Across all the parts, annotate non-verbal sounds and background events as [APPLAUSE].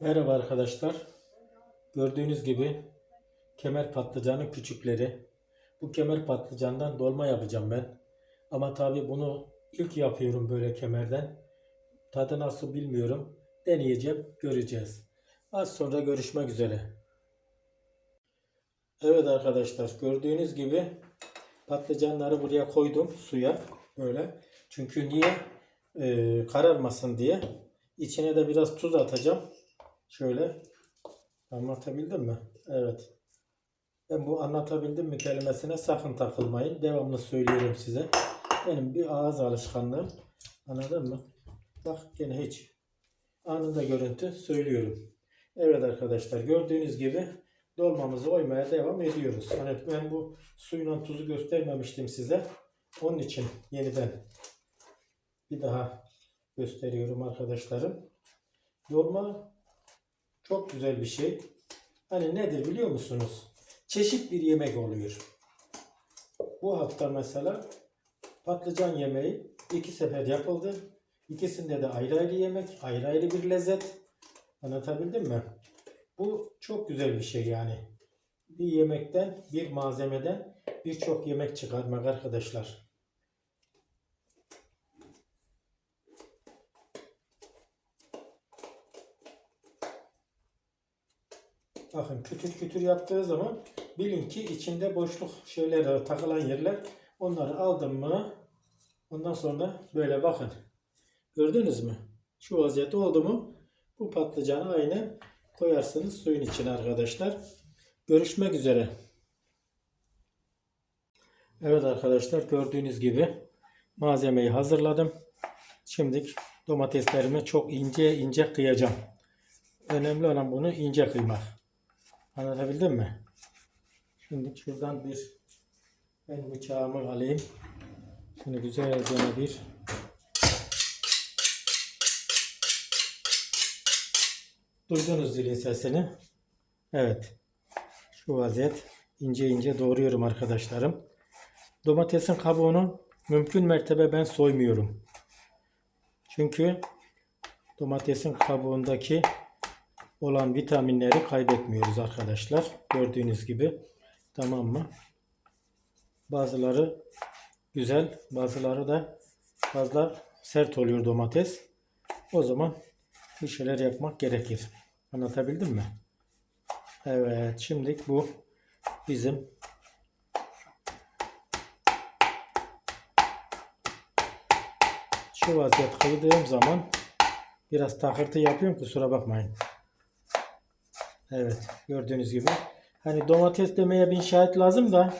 Merhaba arkadaşlar. Gördüğünüz gibi kemer patlıcanın küçükleri. Bu kemer patlıcandan dolma yapacağım ben. Ama tabii bunu ilk yapıyorum böyle kemerden. Tadı nasıl bilmiyorum. Deneyeceğim, göreceğiz. Az sonra görüşmek üzere. Evet arkadaşlar gördüğünüz gibi patlıcanları buraya koydum suya böyle. Çünkü niye? Ee, kararmasın diye. İçine de biraz tuz atacağım. Şöyle anlatabildim mi? Evet. Ben bu anlatabildim mi kelimesine sakın takılmayın. Devamlı söylüyorum size. Benim bir ağız alışkanlığım. Anladın mı? Bak gene hiç. Anında görüntü söylüyorum. Evet arkadaşlar gördüğünüz gibi dolmamızı oymaya devam ediyoruz. Hani ben bu suyla tuzu göstermemiştim size. Onun için yeniden bir daha gösteriyorum arkadaşlarım. Dolma çok güzel bir şey. Hani nedir biliyor musunuz? Çeşit bir yemek oluyor. Bu hafta mesela patlıcan yemeği iki sefer yapıldı. İkisinde de ayrı ayrı yemek, ayrı ayrı bir lezzet. Anlatabildim mi? Bu çok güzel bir şey yani. Bir yemekten, bir malzemeden birçok yemek çıkarmak arkadaşlar. Bakın kütür kütür yaptığı zaman bilin ki içinde boşluk şeyler takılan yerler onları aldım mı ondan sonra böyle bakın. Gördünüz mü? Şu vaziyette oldu mu bu patlıcanı aynen koyarsınız suyun içine arkadaşlar. Görüşmek üzere. Evet arkadaşlar gördüğünüz gibi malzemeyi hazırladım. Şimdi domateslerimi çok ince ince kıyacağım. Önemli olan bunu ince kıymak. Anlatabildim mi? Şimdi şuradan bir ben bıçağımı alayım. Şimdi güzelce bir Duydunuz zilin sesini. Evet. Şu vaziyet ince ince doğruyorum arkadaşlarım. Domatesin kabuğunu mümkün mertebe ben soymuyorum. Çünkü domatesin kabuğundaki olan vitaminleri kaybetmiyoruz arkadaşlar. Gördüğünüz gibi. Tamam mı? Bazıları güzel, bazıları da fazla sert oluyor domates. O zaman bir şeyler yapmak gerekir. Anlatabildim mi? Evet, şimdi bu bizim şu vaziyet kıldığım zaman biraz takırtı yapıyorum kusura bakmayın. Evet gördüğünüz gibi. Hani domates demeye bin şahit lazım da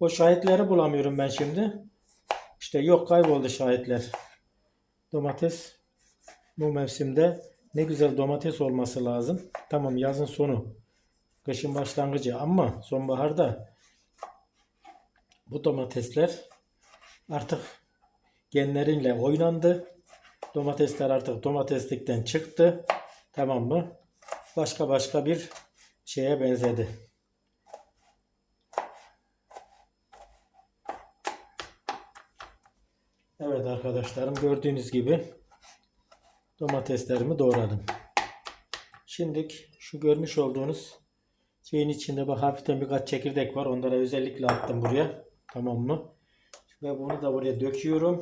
o şahitleri bulamıyorum ben şimdi. İşte yok kayboldu şahitler. Domates bu mevsimde ne güzel domates olması lazım. Tamam yazın sonu. Kışın başlangıcı ama sonbaharda bu domatesler artık genlerinle oynandı. Domatesler artık domateslikten çıktı. Tamam mı? Başka başka bir şeye benzedi. Evet arkadaşlarım gördüğünüz gibi domateslerimi doğradım. Şimdi şu görmüş olduğunuz şeyin içinde bak hafiften birkaç çekirdek var. Onlara özellikle attım buraya. Tamam mı? Ve bunu da buraya döküyorum.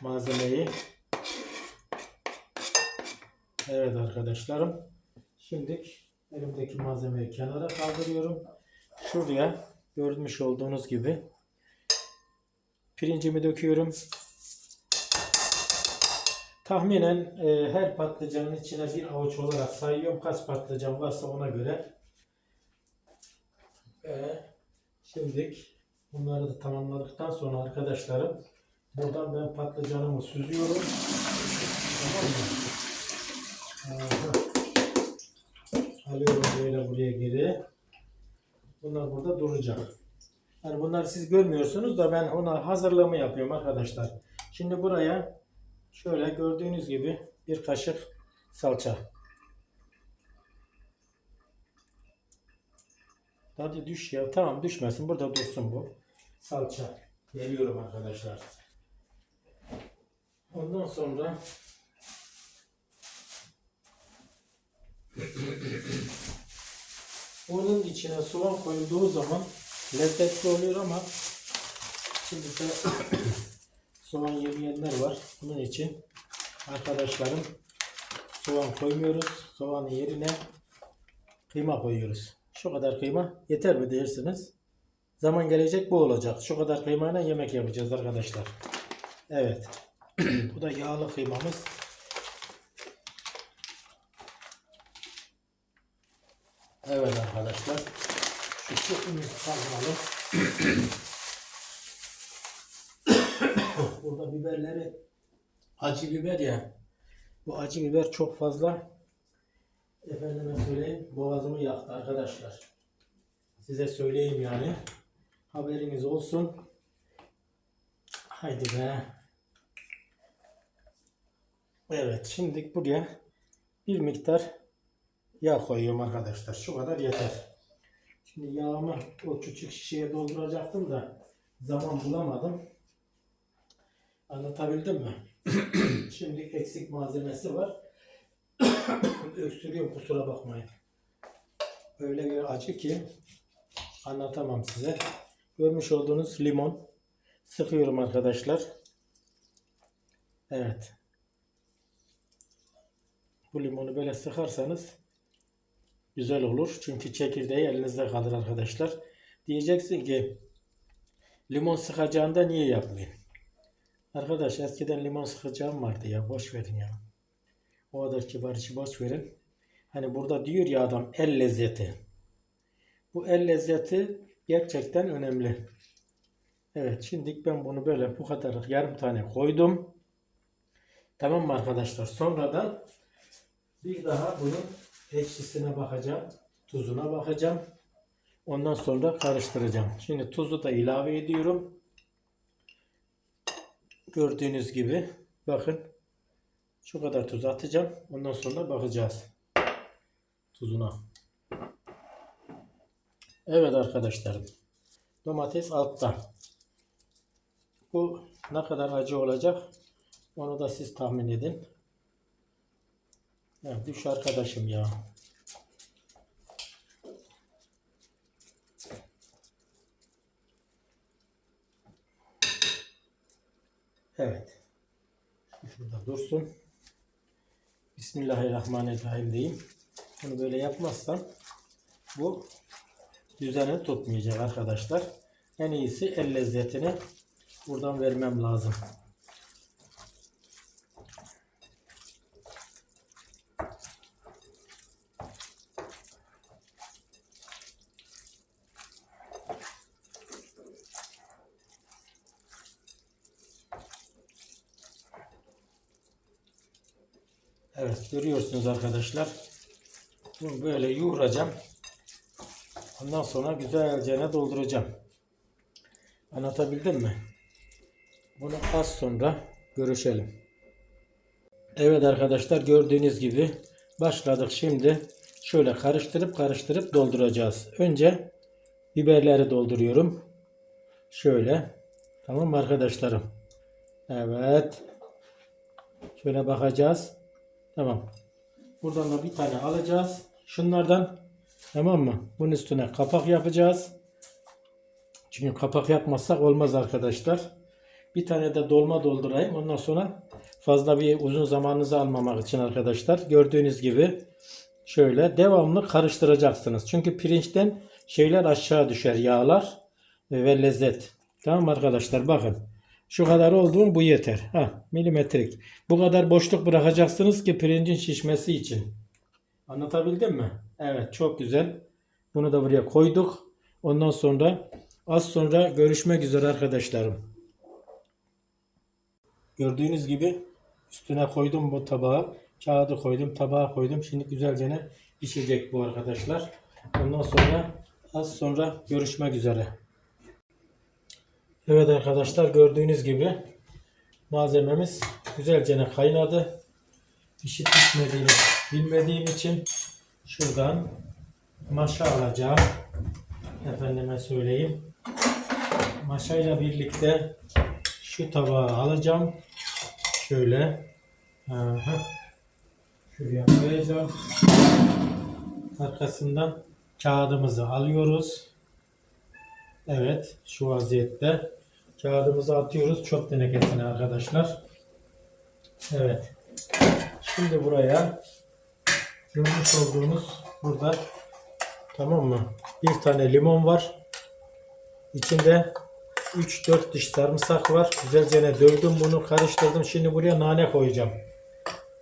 Malzemeyi. Evet arkadaşlarım. Şimdi elimdeki malzemeyi kenara kaldırıyorum. Şuraya görmüş olduğunuz gibi pirincimi döküyorum. Tahminen e, her patlıcanın içine bir avuç olarak sayıyorum. Kaç patlıcan varsa ona göre. Ve şimdi bunları da tamamladıktan sonra arkadaşlarım buradan ben patlıcanımı süzüyorum. Tamam mı? Alıyorum böyle buraya geri. Bunlar burada duracak. Yani bunları siz görmüyorsunuz da ben ona hazırlığımı yapıyorum arkadaşlar. Şimdi buraya şöyle gördüğünüz gibi bir kaşık salça. Hadi düş ya. Tamam düşmesin. Burada dursun bu. Salça. Geliyorum arkadaşlar. Ondan sonra Onun içine soğan koyulduğu zaman lezzetli oluyor ama şimdi de [COUGHS] soğan yemeyenler var. Bunun için arkadaşlarım soğan koymuyoruz. Soğanın yerine kıyma koyuyoruz. Şu kadar kıyma yeter mi dersiniz? Zaman gelecek bu olacak. Şu kadar kıymayla yemek yapacağız arkadaşlar. Evet. [COUGHS] bu da yağlı kıymamız. Evet arkadaşlar. Şu sütümüzü kazanalım. [COUGHS] Burada biberleri acı biber ya. Bu acı biber çok fazla efendime söyleyeyim boğazımı yaktı arkadaşlar. Size söyleyeyim yani. Haberiniz olsun. Haydi be. Evet şimdi buraya bir miktar yağ koyuyorum arkadaşlar. Şu kadar yeter. Şimdi yağımı o küçük şişeye dolduracaktım da zaman bulamadım. Anlatabildim mi? [CLEARS THROAT] Şimdi eksik malzemesi var. [COUGHS] Öksürüyorum kusura bakmayın. Öyle bir acı ki anlatamam size. Görmüş olduğunuz limon sıkıyorum arkadaşlar. Evet. Bu limonu böyle sıkarsanız güzel olur. Çünkü çekirdeği elinizde kalır arkadaşlar. Diyeceksin ki limon sıkacağında niye yapmayın? Arkadaş eskiden limon sıkacağım vardı ya boş verin ya. O kadar kibar işi boş verin. Hani burada diyor ya adam el lezzeti. Bu el lezzeti gerçekten önemli. Evet şimdi ben bunu böyle bu kadar yarım tane koydum. Tamam mı arkadaşlar? Sonradan bir daha bunun ekşisine bakacağım. Tuzuna bakacağım. Ondan sonra karıştıracağım. Şimdi tuzu da ilave ediyorum. Gördüğünüz gibi bakın şu kadar tuz atacağım. Ondan sonra bakacağız tuzuna. Evet arkadaşlarım. Domates altta. Bu ne kadar acı olacak onu da siz tahmin edin. Ya düş arkadaşım ya. Evet. Şurada dursun. Bismillahirrahmanirrahim diyeyim. Bunu böyle yapmazsam bu düzeni tutmayacak arkadaşlar. En iyisi el lezzetini buradan vermem lazım. Evet görüyorsunuz arkadaşlar. Bunu böyle yoğuracağım. Ondan sonra güzelce dolduracağım. Anlatabildim mi? Bunu az sonra görüşelim. Evet arkadaşlar gördüğünüz gibi başladık şimdi. Şöyle karıştırıp karıştırıp dolduracağız. Önce biberleri dolduruyorum. Şöyle. Tamam arkadaşlarım? Evet. Şöyle bakacağız. Tamam. Buradan da bir tane alacağız. Şunlardan tamam mı? Bunun üstüne kapak yapacağız. Çünkü kapak yapmazsak olmaz arkadaşlar. Bir tane de dolma doldurayım. Ondan sonra fazla bir uzun zamanınızı almamak için arkadaşlar. Gördüğünüz gibi şöyle devamlı karıştıracaksınız. Çünkü pirinçten şeyler aşağı düşer. Yağlar ve lezzet. Tamam arkadaşlar? Bakın. Şu kadar olduğum bu yeter. Ha, milimetrik. Bu kadar boşluk bırakacaksınız ki pirincin şişmesi için. Anlatabildim mi? Evet çok güzel. Bunu da buraya koyduk. Ondan sonra az sonra görüşmek üzere arkadaşlarım. Gördüğünüz gibi üstüne koydum bu tabağa. Kağıdı koydum, tabağa koydum. Şimdi güzelce pişecek bu arkadaşlar. Ondan sonra az sonra görüşmek üzere. Evet arkadaşlar gördüğünüz gibi malzememiz güzelce kaynadı. Pişip pişmediğini bilmediğim için şuradan maşa alacağım. Efendime söyleyeyim. Maşayla birlikte şu tabağı alacağım. Şöyle. Aha. Şuraya koyacağım. Arkasından kağıdımızı alıyoruz. Evet şu vaziyette kağıdımızı atıyoruz çöp tenekesine arkadaşlar. Evet. Şimdi buraya görmüş olduğunuz burada tamam mı? Bir tane limon var. İçinde 3-4 diş sarımsak var. Güzelce ne dövdüm bunu karıştırdım. Şimdi buraya nane koyacağım.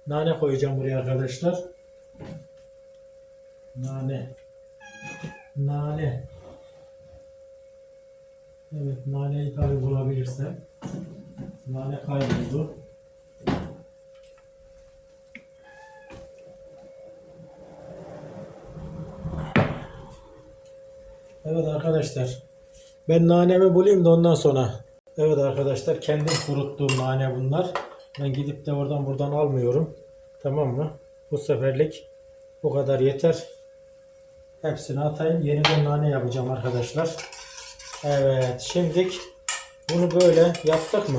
Nane koyacağım buraya arkadaşlar. Nane. Nane. Evet naneyi tabi bulabilirsem. Nane kayboldu. Evet arkadaşlar. Ben nanemi bulayım da ondan sonra. Evet arkadaşlar kendim kuruttuğum nane bunlar. Ben gidip de oradan buradan almıyorum. Tamam mı? Bu seferlik bu kadar yeter. Hepsini atayım. Yeniden nane yapacağım arkadaşlar. Evet. Şimdilik bunu böyle yaptık mı?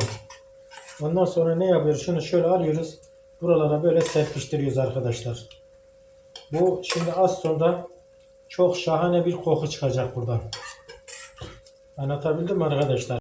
Ondan sonra ne yapıyoruz? Şunu şöyle alıyoruz. Buralara böyle serpiştiriyoruz arkadaşlar. Bu şimdi az sonra çok şahane bir koku çıkacak buradan. Anlatabildim mi arkadaşlar?